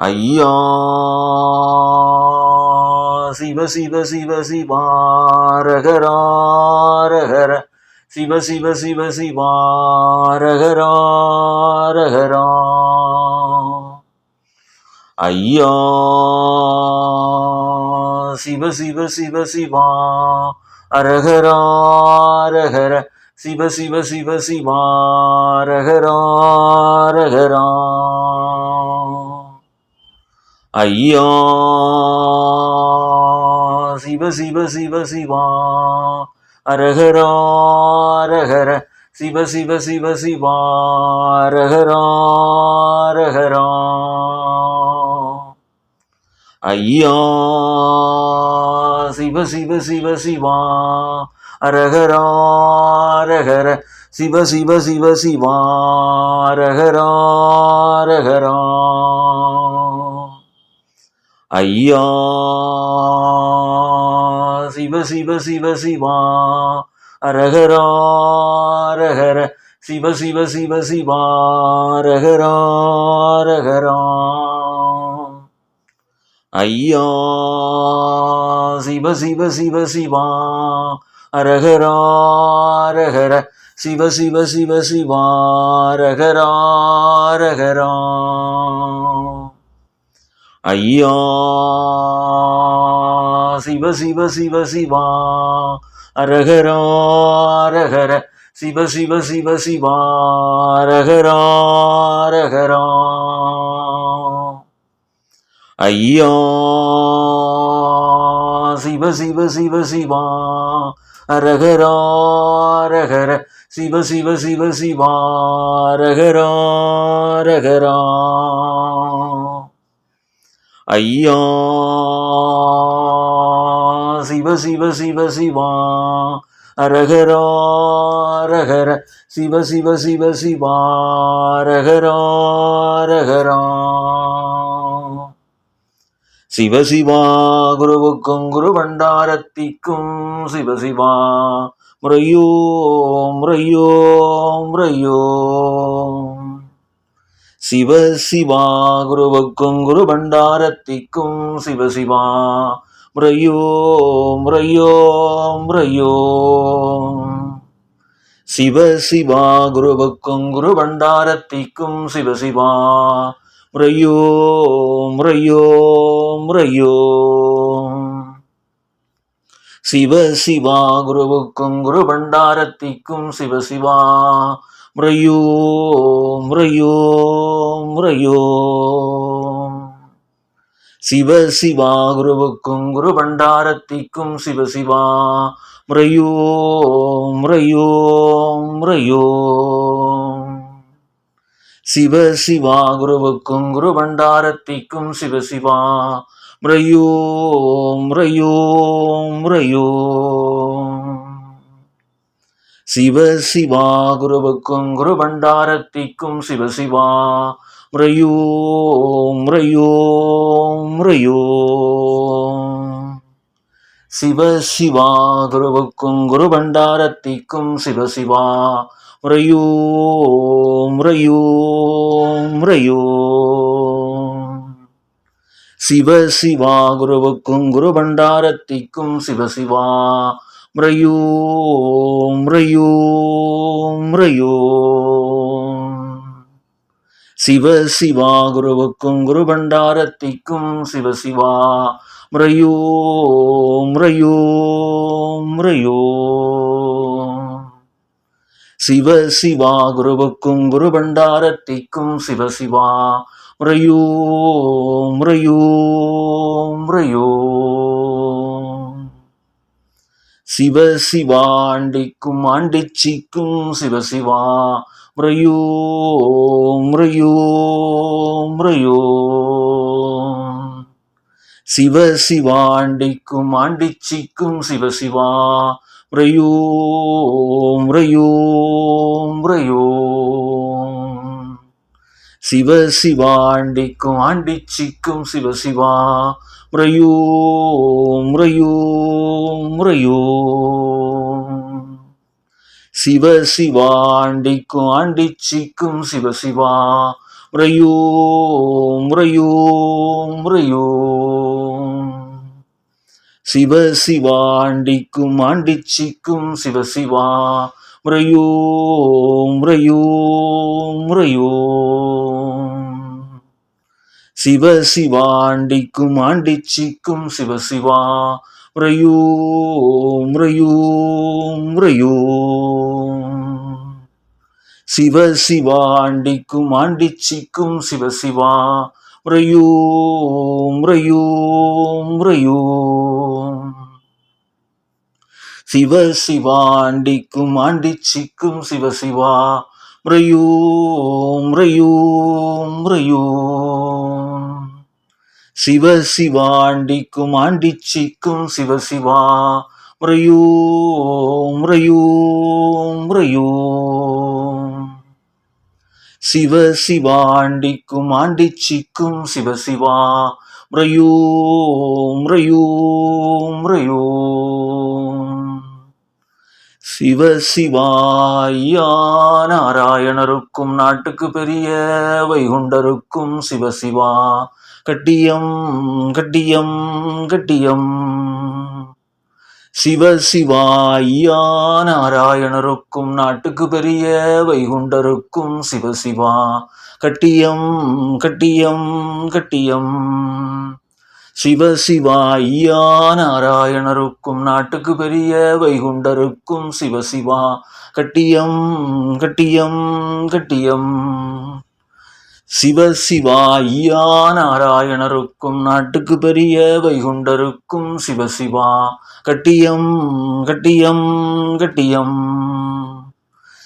ஐயா! சிவ சிவ சிவ சிவாரகராரகர சிவ சிவ சிவ சிவாரகராரகரா ஐயா! சிவ சிவ சிவ சிவா அரகராரகர சிவ சிவ சிவ சிவாரகராரகரா ஐயா சிவ சிவ சிவ சிவா அரகராரகர சிவ சிவ சிவ சிவாரகராரகரா ஐயா சிவ சிவ சிவ சிவா அரகராரகர சிவ சிவ சிவ சிவாரகராரகரா ஐயா சிவ சிவ சிவ சிவா அரகராரகர சிவ சிவ சிவ சிவா சிவாரகராரகரா ஐயா சிவ சிவ சிவ சிவா அரகராரகர சிவ சிவ சிவ சிவா சிவாரகராரகரா ஐயா சிவ சிவ சிவ சிவா அரகராரகர சிவ சிவ சிவ சிவாரகராரகரா ஐயா சிவ சிவ சிவ சிவா அரகராரகர சிவ சிவ சிவ சிவாரகராரகரா ஐயா! சிவ சிவ சிவ சிவா! அரகராரகர சிவ சிவ சிவ சிவாரகராரகரா சிவசிவா குருவுக்கும் குரு பண்டாரத்திக்கும் சிவசிவா முறையோ முறையோ முறையோ! சிவ சிவா குருவுக்கும் குரு பண்டாரத்திக்கும் சிவ சிவா. முறையோ முறையோ முறையோ. சிவ சிவா குருவுக்கும் குரு பண்டாரத்திக்கும் சிவ சிவா. முறையோ முறையோ முறையோ. சிவ சிவா குருவுக்கும் குரு பண்டாரத்திக்கும் சிவ சிவா. முறையோ முறையோ முறையோ. சிவ சிவா குருவுக்கும் குரு பண்டாரத்திக்கும் சிவ சிவா. முறையோ முறையோ முறையோ. சிவ சிவா குருவுக்கும் குரு பண்டாரத்திக்கும் சிவ சிவா. முறையோ முறையோ முறையோ. சிவ சிவா குருவுக்கும் குரு பண்டாரத்திக்கும் சிவ சிவா முறையோ முறையோ முறையோ. சிவ சிவா குருவுக்கும் குரு பண்டாரத்திக்கும் சிவ சிவா முறையோ முறையோ முறையோ. சிவ சிவா குருவுக்கும் குரு பண்டாரத்திக்கும் சிவ சிவா முறையோ முறையோ முறையோ. சிவ சிவா குருவுக்கும் குரு பண்டாரத்திக்கும் சிவ சிவா. முறையோ முறையோ முறையோ. சிவ சிவா குருவுக்கும் குரு பண்டாரத்திக்கும் சிவ சிவா. முறையோ முறையோ முறையோ. சிவ சிவாண்டிக்கும் ஆண்டிச்சிக்கும் சிவசிவா. முறையோ முறையோ முறையோ சிவ சிவாண்டிக்கும் ஆண்டிச்சிக்கும் சிவசிவா. முறையோ முறையோ முறையோ சிவ சிவாண்டிக்கும் ஆண்டிச்சிக்கும் சிவசிவா. முறையோ முறையோ முறையோ சிவ சிவா ஆண்டிக்கும் ஆண்டிச்சிக்கும் சிவ சிவா. முறையோ முறையோ முறையோ. சிவ சிவா ஆண்டிக்கும் ஆண்டிச்சிக்கும் சிவ சிவா. முறையோ முறையோ முறையோ. சிவ சிவா ஆண்டிக்கும் ஆண்டிச்சிக்கும் சிவ சிவா. முறையோ முறையோ முறையோ சிவ சிவாண்டிக்கும் ஆண்டிச்சிக்கும் சிவசிவா முறையோ முறையோ முறையோ சிவ சிவாண்டிக்கும் ஆண்டிச்சிக்கும் சிவசிவா முறையோ முறையோ முறையோ சிவ சிவாண்டிக்கும் ஆண்டிச்சிக்கும் சிவ சிவா முறையோ முறையோ முறையோ. சிவ சிவாண்டிக்கும் ஆண்டிச்சிக்கும் சிவ சிவா முறையோ முறையோ முறையோ. சிவ சிவாயா நாராயணருக்கும் நாட்டுக்கு பெரிய வைகுண்டருக்கும் சிவசிவா. கட்டியம் கட்டியம் கட்டியம். சிவ சிவாயா நாராயணருக்கும் நாட்டுக்கு பெரிய வைகுண்டருக்கும் சிவசிவா. கட்டியம் கட்டியம் கட்டியம். சிவ சிவாயா நாராயணருக்கும் நாட்டுக்கு பெரிய வைகுண்டருக்கும் சிவ சிவா கட்டியம் கட்டியம் கட்டியம். சிவ சிவாயா நாராயணருக்கும் நாட்டுக்கு பெரிய வைகுண்டருக்கும் சிவ சிவா கட்டியம் கட்டியம் கட்டியம்.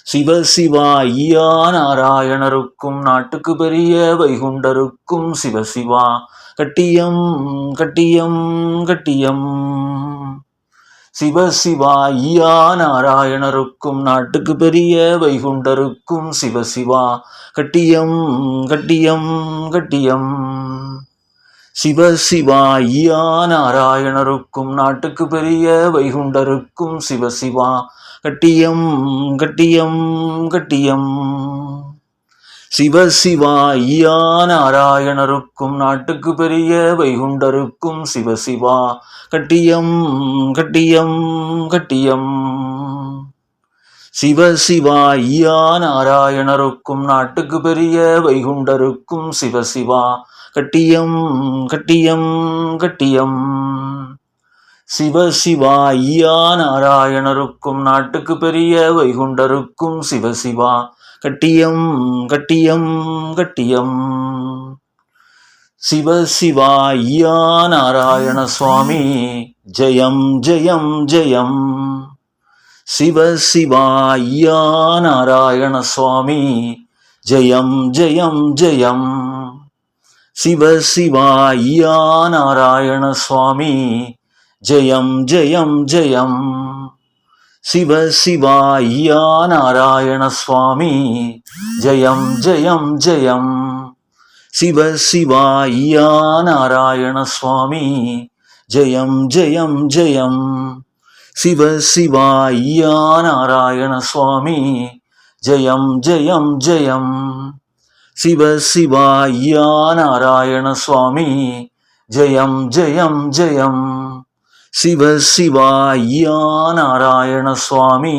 சிவ சிவாயா நாராயணருக்கும் நாட்டுக்கு பெரிய வைகுண்டருக்கும் சிவசிவா. கட்டியம் கட்டியம் கட்டியம். சிவ ஐயா நாராயணருக்கும் நாட்டுக்கு பெரிய வைகுண்டருக்கும் சிவசிவா கட்டியம் கட்டியம் கட்டியம். சிவ ஐயா நாராயணருக்கும் நாட்டுக்கு பெரிய வைகுண்டருக்கும் சிவசிவா கட்டியம் கட்டியம் கட்டியம். சிவ சிவாயா நாராயணருக்கும் நாட்டுக்கு பெரிய வைகுண்டருக்கும் சிவசிவா. கட்டியம் கட்டியம் கட்டியம். சிவ சிவாயா நாராயணருக்கும் நாட்டுக்கு பெரிய வைகுண்டருக்கும் சிவசிவா. கட்டியம் கட்டியம் கட்டியம். சிவ ஐயா நாராயணருக்கும் நாட்டுக்கு பெரிய வைகுண்டருக்கும் சிவசிவா. கட்டியம் கட்டியம் கட்டியம். சிவ சிவாயா நாராயண சுவாமி ஜெயம் ஜெயம் ஜெயம். சிவ சிவாயா நாராயண சுவாமி ஜெயம் ஜெயம் ஜெயம். சிவ சிவாயா நாராயண சுவாமி ஜெயம் ஜெயம் ஜெயம். சிவ சிவாயா நாராயண சுவாமி ஜெயம் ஜெயம் ஜெயம் சிவ சிவாயா நாராயண சுவாமி ஜெயம் ஜெயம் ஜெயம் சிவ சிவாயா நாராயண சுவாமி ஜெயம் ஜெயம் ஜெயம் சிவ சிவாயா நாராயண சுவாமி ஜெயம் ஜெயம் ஜெயம் சிவ சிவாயா நாராயண சுவாமி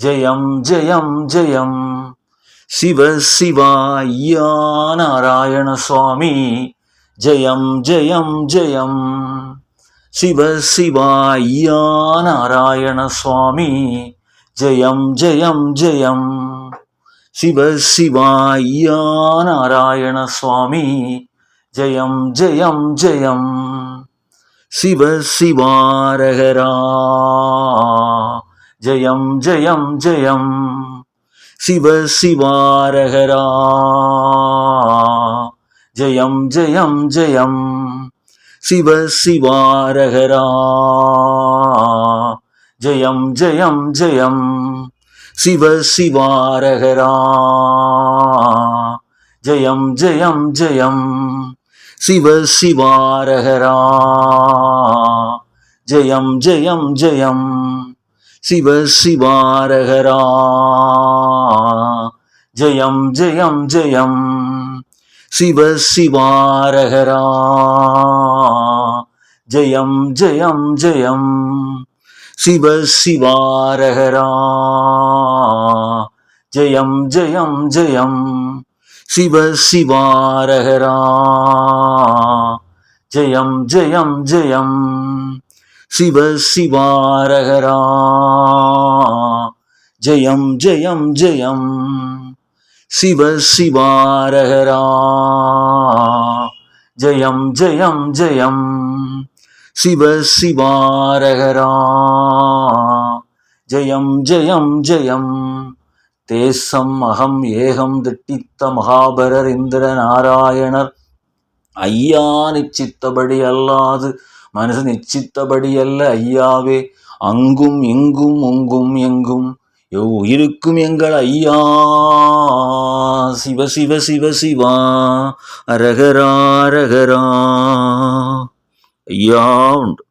ஜெயம் ஜெயம் ஜெயம் சிவ சிவாயா நாராயண சுவாமி ஜெயம் ஜெயம் ஜெயம் சிவ சிவாயா நாராயண சுவாமி ஜெயம் ஜெயம் ஜெயம் சிவ சிவாயா நாராயண சுவாமி ஜெயம் ஜெயம் ஜெயம் சிவ சிவாரகரா. ஜெயம் ஜெயம் ஜெயம். சிவ சிவாரகரா. ஜெயம் ஜெயம் ஜெயம். சிவ சிவாரகரா. ஜெயம் ஜெயம் ஜெயம். சிவ சிவாரகரா. ஜெயம் ஜெயம் ஜெயம். சிவ சிவாரகரா. ஜெயம் ஜெயம் ஜெயம். சிவ சிவாரகரா. ஜெயம் ஜெயம் ஜெயம். சிவ சிவாரகரா. ஜெயம் ஜெயம் ஜெயம். சிவ சிவாரகரா. ஜெயம் ஜெயம் ஜெயம். சிவ சிவாரகரா ஜெயம் ஜெயம் ஜெயம். சிவ சிவாரகரா ஜெயம் ஜெயம் ஜெயம். சிவ சிவாரகரா ஜெயம் ஜெயம் ஜெயம். சிவ சிவாரகரா ஜெயம் ஜெயம் ஜெயம். தேசம் அகம் ஏகம் திட்டித்த மகாபரர் இந்திர நாராயணர் ஐயா நிச்சித்தபடி அல்லாது மனசு நிச்சித்தபடி அல்ல ஐயாவே. அங்கும் இங்கும் உங்கும் எங்கும் எவ் உயிருக்கும் எங்கள் ஐயா. சிவ சிவ சிவ சிவா அரகரா அரகரா. ஐயா உண்டு.